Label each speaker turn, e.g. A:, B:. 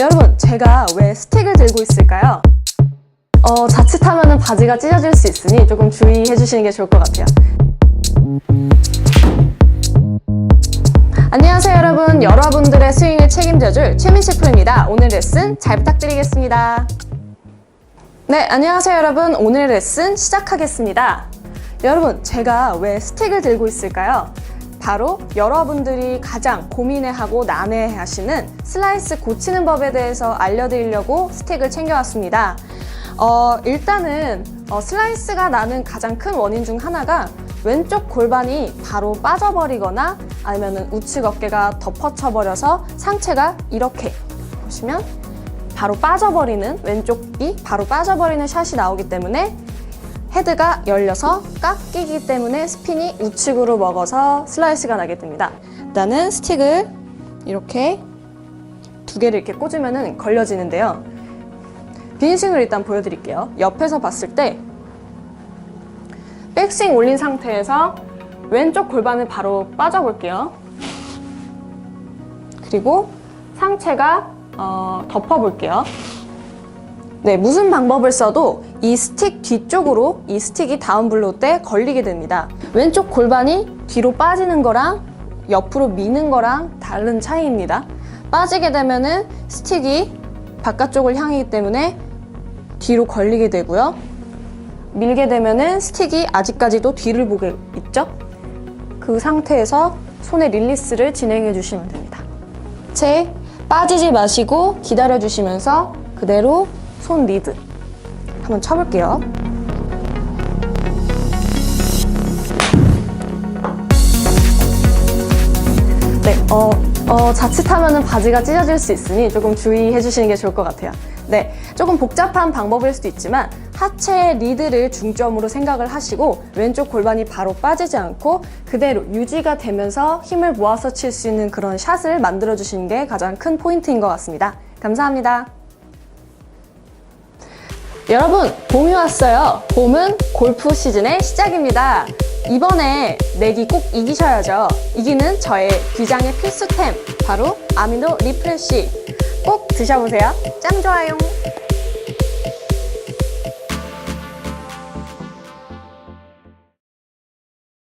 A: 여러분, 제가 왜 스틱을 들고 있을까요? 어, 자칫하면 바지가 찢어질 수 있으니 조금 주의해 주시는 게 좋을 것 같아요. 안녕하세요, 여러분. 여러분들의 스윙을 책임져줄 최민 셰프입니다. 오늘 레슨 잘 부탁드리겠습니다. 네, 안녕하세요, 여러분. 오늘 레슨 시작하겠습니다. 여러분, 제가 왜 스틱을 들고 있을까요? 바로 여러분들이 가장 고민해하고 난해하시는 슬라이스 고치는 법에 대해서 알려드리려고 스틱을 챙겨왔습니다. 어, 일단은 어, 슬라이스가 나는 가장 큰 원인 중 하나가 왼쪽 골반이 바로 빠져버리거나 아니면 우측 어깨가 덮어쳐 버려서 상체가 이렇게 보시면 바로 빠져버리는 왼쪽이 바로 빠져버리는 샷이 나오기 때문에 헤드가 열려서 깎이기 때문에 스핀이 우측으로 먹어서 슬라이스가 나게 됩니다. 일단은 스틱을 이렇게 두 개를 이렇게 꽂으면 걸려지는데요. 빈스윙을 일단 보여드릴게요. 옆에서 봤을 때 백스윙 올린 상태에서 왼쪽 골반을 바로 빠져볼게요. 그리고 상체가 어, 덮어볼게요. 네, 무슨 방법을 써도 이 스틱 뒤쪽으로 이 스틱이 다운블로우 때 걸리게 됩니다. 왼쪽 골반이 뒤로 빠지는 거랑 옆으로 미는 거랑 다른 차이입니다. 빠지게 되면은 스틱이 바깥쪽을 향하기 때문에 뒤로 걸리게 되고요. 밀게 되면은 스틱이 아직까지도 뒤를 보게 있죠? 그 상태에서 손의 릴리스를 진행해 주시면 됩니다. 채 빠지지 마시고 기다려 주시면서 그대로 손 리드 한번 쳐볼게요. 네, 어, 어, 자칫하면 바지가 찢어질 수 있으니 조금 주의해 주시는 게 좋을 것 같아요. 네, 조금 복잡한 방법일 수도 있지만 하체 리드를 중점으로 생각을 하시고 왼쪽 골반이 바로 빠지지 않고 그대로 유지가 되면서 힘을 모아서 칠 수 있는 그런 샷을 만들어 주시는 게 가장 큰 포인트인 것 같습니다. 감사합니다. 여러분, 봄이 왔어요. 봄은 골프 시즌의 시작입니다. 이번에 내기 꼭 이기셔야죠. 이기는 저의 비장의 필수템, 바로 아미노 리프레쉬. 꼭 드셔보세요. 짱 좋아요.